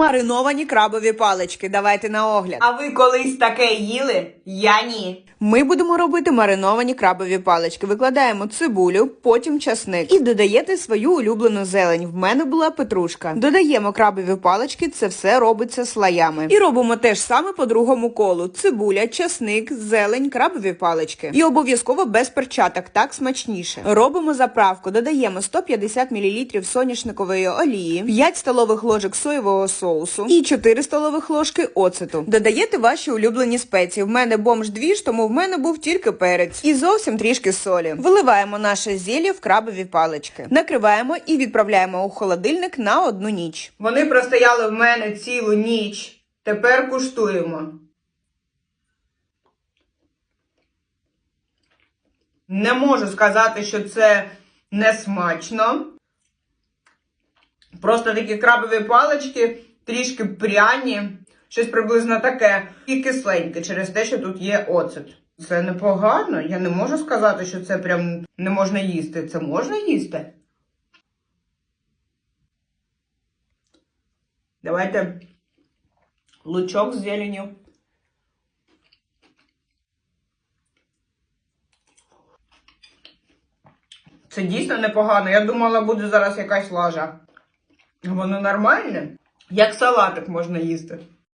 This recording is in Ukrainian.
Мариновані крабові палички. Давайте на огляд. А ви колись таке їли? Я ні. Ми будемо робити мариновані крабові палички. Викладаємо цибулю, потім часник і додаєте свою улюблену зелень. В мене була петрушка. Додаємо крабові палички, це все робиться слоями. І робимо те ж саме по другому колу: цибуля, часник, зелень, крабові палички. І обов'язково без перчаток, так смачніше. Робимо заправку, додаємо 150 мл соняшникової олії, 5 столових ложок соєвого соусу і 4 столових ложки оцету. Додаєте ваші улюблені спеції. В мене бомж двіж, тому в мене був тільки перець і зовсім трішки солі. Виливаємо наше зілля в крабові палички, накриваємо і відправляємо у холодильник на одну ніч. Вони простояли в мене цілу ніч. Тепер куштуємо. Не можу сказати, що це не смачно. Просто такі крабові палички, трішки пряні, щось приблизно таке, і кисленьке через те, що тут є оцет. Це непогано. Я не можу сказати, що це прям не можна їсти. Це можна їсти. Давайте лучок з зеленю. Це дійсно непогано. Я думала, буде зараз якась лажа. Воно нормальне. Як салатик можна їсти.